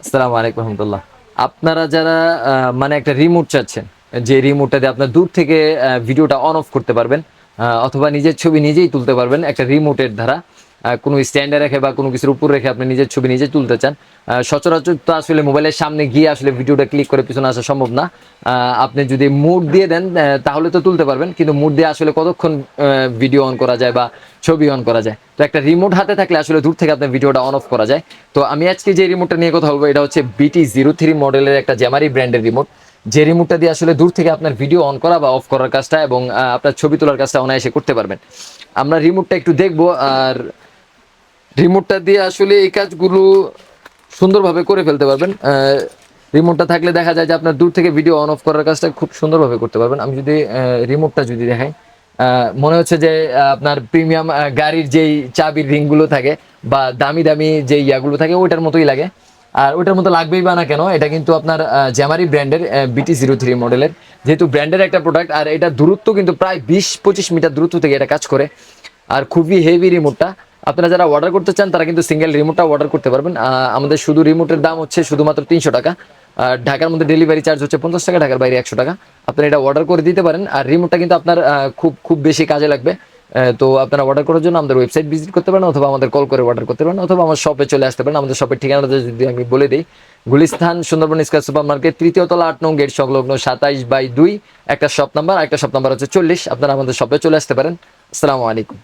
আসসালামু আলাইকুম রহমতুল্লাহ। আপনারা যারা মানে একটা রিমোট চাচ্ছেন, যে রিমোটটা দিয়ে আপনার দূর থেকে ভিডিওটা অন অফ করতে পারবেন অথবা নিজের ছবি নিজেই তুলতে পারবেন একটা রিমোটের দ্বারা। কোনো স্ট্যান্ডে রেখে বা কোনো কিছুর উপর রেখে আপনি নিজের ছবি নিজে তুলতে চান সচরাচর তো আসলে মোবাইলের সামনে গিয়ে আসলে ভিডিওটা ক্লিক করে পিছনে আসা সম্ভব না। আপনি যদি মুড দিয়ে দেন তাহলে তো তুলতে পারবেন, কিন্তু মুড দিয়ে আসলে কতক্ষণ ভিডিও অন করা যায় বা ছবি অন করা যায়? তো একটা রিমোট হাতে থাকলে আসলে দূর থেকে আপনার ভিডিওটা অন অফ করা যায়। তো আমি আজকে যে রিমোটটা নিয়ে কথা বলব, এটা হচ্ছে বিটি জিরো থ্রি মডেলের একটা জ্যামারি ব্র্যান্ডের রিমোট যে রিমোটটা দিয়ে আসলে দূর থেকে আপনার ভিডিও অন করা বা অফ করার কাজটা এবং আপনার ছবি তোলার কাজটা অনায়াসে করতে পারবেন। আমরা রিমোটটা একটু দেখব, আর রিমোটটা দিয়ে আসলে এই কাজগুলো সুন্দরভাবে করে ফেলতে পারবেন। রিমোটটা থাকলে দেখা যায় যে আপনার দূর থেকে ভিডিও অন অফ করার কাজটা খুব সুন্দরভাবে করতে পারবেন। আমি যদি রিমোটটা যদি দেখাই মনে হচ্ছে যে আপনার প্রিমিয়াম গাড়ির যেই চাবির রিংগুলো থাকে বা দামি দামি যে ইয়াগুলো থাকে, ওইটার মতোই লাগে। আর ওইটার মতো লাগবেই বা না কেন, এটা কিন্তু আপনার জ্যামারি ব্র্যান্ডের বিটি জিরো থ্রি মডেলের যেহেতু ব্র্যান্ডের একটা প্রোডাক্ট আর এটা দূরত্ব কিন্তু প্রায় বিশ পঁচিশ মিটার দূরত্ব থেকে এটা কাজ করে। আর খুবই হেভি রিমোটটা আপনারা যারা অর্ডার করতে চান, তারা কিন্তু সিঙ্গেল রিমোটটা অর্ডার করতে পারবেন। আমাদের শুধু রিমোটের দাম হচ্ছে শুধুমাত্র তিনশো টাকা। আর ঢাকার মধ্যে ডেলিভারি চার্জ হচ্ছে পঞ্চাশ টাকা, ঢাকার বাইরে একশো টাকা। আপনারা এটা অর্ডার করে দিতে পারেন। আর রিমোটটা কিন্তু আপনার খুব খুব বেশি কাজে লাগবে। তো আপনারা অর্ডার করার জন্য আমাদের ওয়েবসাইট ভিজিট করতে পারেন অথবা আমাদের কল করে অর্ডার করতে পারেন অথবা আমার শপে চলে আসতে পারেন। আমাদের শপের ঠিকানাটা যদি আমি বলে দিই Gulistan Sundarban square super market তৃতীয় তলা আট নং গেট সংলগ্ন সাতাইশ বাই দুই। একটা শপ নাম্বার একটা শপ নাম্বার হচ্ছে চল্লিশ। আপনারা আমাদের শপে চলে আসতে পারেন। আসসালামু আলাইকুম।